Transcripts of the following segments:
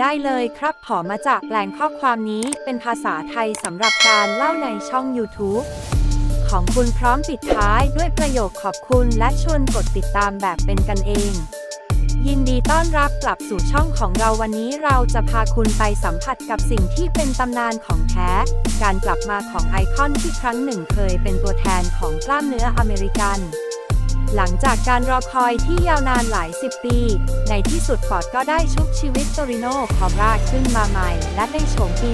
ได้เลยครับขอมาจากแหล่งข้อความนี้เป็นภาษาไทยสำหรับการเล่าในช่อง YouTube ของคุณพร้อมปิดท้ายด้วยประโยคขอบคุณและชวนกดติดตามแบบเป็นกันเอง ยินดีต้อนรับกลับสู่ช่องของเราวันนี้เราจะพาคุณไปสัมผัสกับสิ่งที่เป็นตำนานของแท้ การกลับมาของไอคอนที่ครั้งหนึ่งเคยเป็นตัวแทนของกล้ามเนื้ออเมริกัน หลังจากการรอคอยที่ยาวนานหลายสิบปี ในที่สุดฟอร์ดก็ได้ชุบชีวิตโตริโนคอมราขึ้นมาใหม่ และในโฉมปี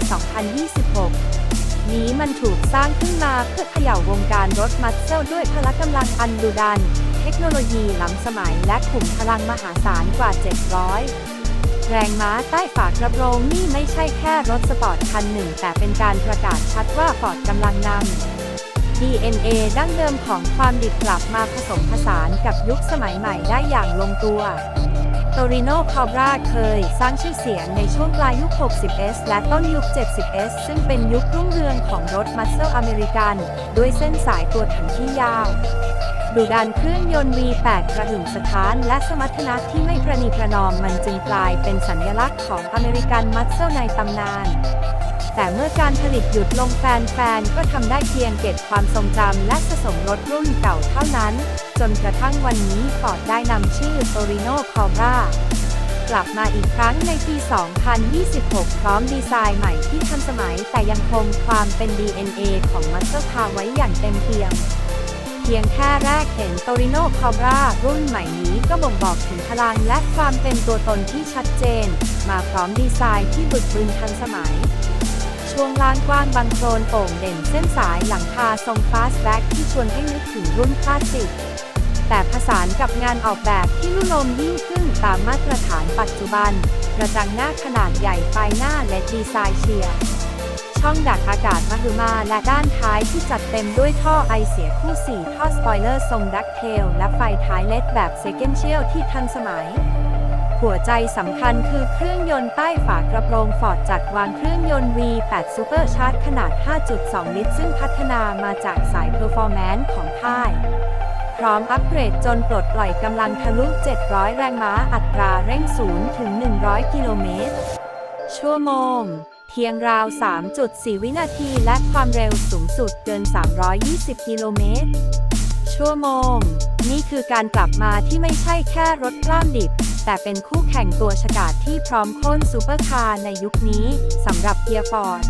2026 นี้มันถูกสร้างขึ้นมาเพื่อเขย่าวงการรถมัสเซลด้วยพละกำลังอันดุดัน เทคโนโลยีล้ำสมัยและขุมพลังมหาศาลกว่า 700แรงม้าใต้ฝากระโปรงนี่ไม่ใช่แค่รถสปอร์ตคันหนึ่ง แต่เป็นการประกาศชัดว่าฟอร์ดกำลังนำ DNA ดั้งเดิมของความดิบกลับมาผสมผสานกับยุคสมัยใหม่ได้อย่างลงตัวโตริโนคอบราเคยสร้างชื่อเสียงในช่วงปลายยุค 60S และต้นยุค 70S ซึ่งเป็นยุครุ่งเรืองของรถมัสเซลอเมริกัน ด้วยเส้นสายตัวถังที่ยาวดุดันเครื่องยนต์ V8 กระหึ่มสถานและสมรรถนะที่ไม่ประนีประนอมมันจึงกลายเป็นสัญลักษณ์ของอเมริกันมัสเซลในตำนาน แต่เมื่อการผลิตหยุดลงแฟนๆ ก็ทำได้เพียงเก็บความทรงจำและสะสมรถรุ่นเก่าเท่านั้น จนกระทั่งวันนี้ฟอร์ดได้นำชื่อ Torino Cobra กลับมาอีกครั้งในปี 2026 พร้อมดีไซน์ใหม่ที่ทันสมัยแต่ยังคงความเป็น DNA ของมัสเตอร์คาร์ไว้อย่างเต็มเปี่ยม เพียงแค่แรกเห็น Torino Cobra รุ่นใหม่นี้ก็บ่งบอกถึงพลังและความเป็นตัวตนที่ชัดเจน มาพร้อมดีไซน์ที่บึกบึนทันสมัย ช่วงล่างกว้างบางโครนโป่งเด่นเส้นสายหลังคาทรงฟาสแบ็กที่ชวนให้นึกถึงรุ่นคลาสสิก แต่ผสานกับงานออกแบบที่นุ่มนมยิ่งขึ้นตามมาตรฐานปัจจุบัน กระจังหน้าขนาดใหญ่ไฟหน้าและดีไซน์เชียร์ช่องดักอากาศมหึมาและด้านท้ายที่จัดเต็มด้วยท่อไอเสียคู่ 4 ท่อสปอยเลอร์ทรงดักเทลและไฟท้ายเลดแบบเซเกนเชียลที่ทันสมัย หัวใจสำคัญคือเครื่องยนต์ใต้ฝากระโปรงฟอร์ดจัดวางเครื่องยนต์ V8 Super Charge ขนาด 5.2 ลิตร ซึ่งพัฒนามาจากสายเพอร์ฟอร์แมนซ์ของค่าย พร้อมอัปเกรดจนปลดปล่อยกำลังทะลุ 700 แรงม้าอัตราเร่ง 0 ถึง 100 กิโลเมตร ชั่วโมง เพียงราว 3.4 วินาทีและความเร็วสูงสุดเกิน 320 กิโลเมตร ชั่วโมง นี่คือการกลับมาที่ไม่ใช่แค่รถกล้ามดิบ แต่เป็นคู่แข่งตัวฉกาจที่พร้อมโค่นซูเปอร์คาร์ในยุคนี้สำหรับเกียร์ฟอร์ด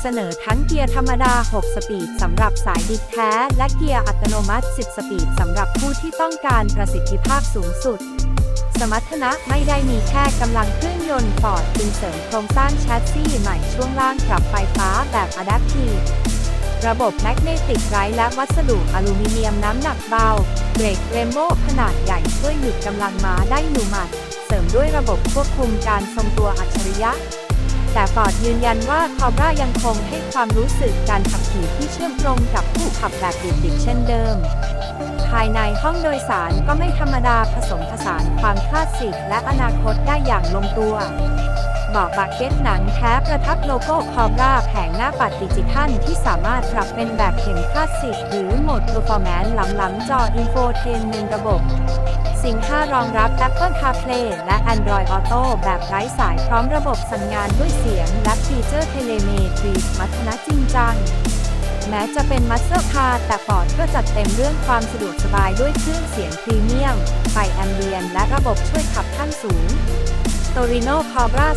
เสนอทั้งเกียร์ธรรมดา 6 สปีดสำหรับสายดิบแท้ และเกียร์อัตโนมัติ 10 สปีดสำหรับผู้ที่ต้องการประสิทธิภาพสูงสุด สมรรถนะไม่ได้มีแค่กำลังเครื่องยนต์ฟอร์ดจึงเสริมโครงสร้างแชสซีใหม่ช่วงล่างปรับไฟฟ้าแบบอะดัพทีฟ ระบบแมกเนติกไร้และวัสดุอลูมิเนียมน้ำหนักเบา เบรกเรมโบขนาดใหญ่ช่วยหยุดกำลังม้าได้อยู่หมัด เสริมด้วยระบบควบคุมการทรงตัวอัจฉริยะ แต่ฟอร์ดยืนยันว่าคอบรายังคงให้ความรู้สึกการขับขี่ที่เชื่อมตรงกับผู้ขับแบบดิบๆเช่นเดิม ภายในห้องโดยสารก็ไม่ธรรมดาผสมผสานความคลาสสิกและอนาคตได้อย่างลงตัว บาะบักเก็ตหนังแท้ประทับโลโก้คอมราแผงหน้าปัดดิจิทัลที่สามารถปรับเป็นแบบเข็มคลาสสิก หรือโหมด Performance ล้ำๆจอ Infotainment ระบบ สิงห้ารองรับ Apple CarPlay และ Android Auto แบบไร้สายพร้อมระบบสั่งงานด้วยเสียง และฟีเจอร์เทเลเมตรีมรรถนะจริงจังแม้จะเป็นมัสเตอร์คาร์แต่ฟอร์ดก็จัดเต็มเรื่องความสะดวกสบายด้วยเครื่องเสียงพรีเมียม ไฟแอมเบียน และระบบช่วยขับขั้นสูง t o r i n o Cobra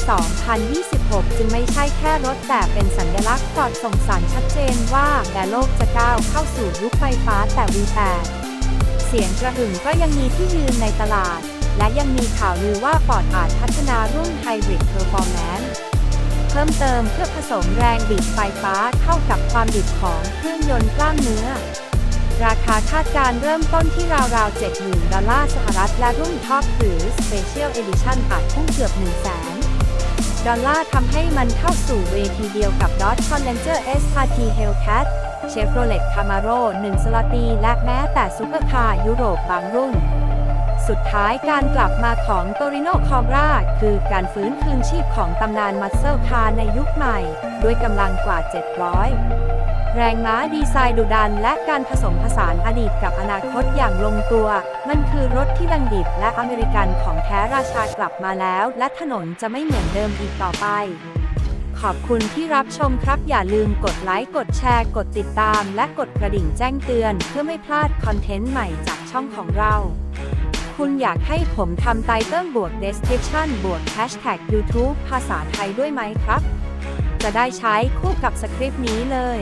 2026 จึงไม่ใช่แค่รถแต่เป็นสัญลักษณ์ฟอดส่งสารชัดเจนว่าแม้โลกจะก้าวเข้าสู่ยุคไฟฟ้าแต่ V8 เสียงกระหึ่มก็ยังมีที่ยืนในตลาด และยังมีข่าวลือว่าฟอร์ดอาจพัฒนารุ่น Hybrid Performance เพิ่มเติมเพื่อผสมแรงบิดไฟฟ้าเข้ากับความดิบของเครื่องยนต์กล้ามเนื้อ ราคาคาดการเริ่มต้นที่ราวๆ 70,000 ดอลลาร์สหรัฐ และรุ่นท็อปหรือ Special Edition อาจพุ่งเกือบ 100,000 ดอลลาร์ทำให้มันเข้าสู่เวทีเดียวกับ Dodge Challenger SRT Hellcat Chevrolet Camaro 1สลอตีและแม้แต่ซูเปอร์คาร์ยุโรปบางรุ่น สุดท้ายการกลับมาของ Torino Cobra คือการฟื้นคืนชีพของตำนานมัสเซลคาร์ในยุคใหม่ ด้วยกำลังกว่า 700 แรงม้าดีไซน์ดุดัน และการผสมผสานอดีตกับอนาคตอย่างลงตัว มันคือรถที่ดังดิบและอเมริกันของแท้ราชากลับมาแล้ว และถนนจะไม่เหมือนเดิมอีกต่อไป ขอบคุณที่รับชมครับ อย่าลืมกดไลค์ กดแชร์ กดติดตาม และกดกระดิ่งแจ้งเตือน เพื่อไม่พลาดคอนเทนต์ใหม่จากช่องของเราคุณอยากให้ผมทำไตเติ้ลบวก description บวก hashtag YouTube ภาษาไทยด้วยไหมครับ จะได้ใช้คู่กับสคริปต์นี้เลย